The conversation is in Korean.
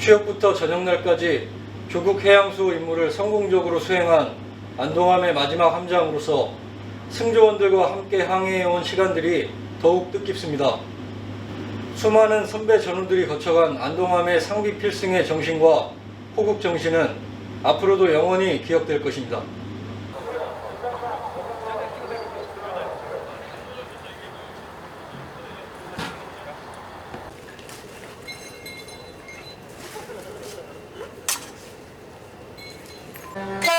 취업부터 저녁날까지 조국 해양수 임무를 성공적으로 수행한 안동함의 마지막 함장으로서 승조원들과 함께 항해해온 시간들이 더욱 뜻깊습니다. 수많은 선배 전우들이 거쳐간 안동함의 상비 필승의 정신과 호국 정신은 앞으로도 영원히 기억될 것입니다. Yeah.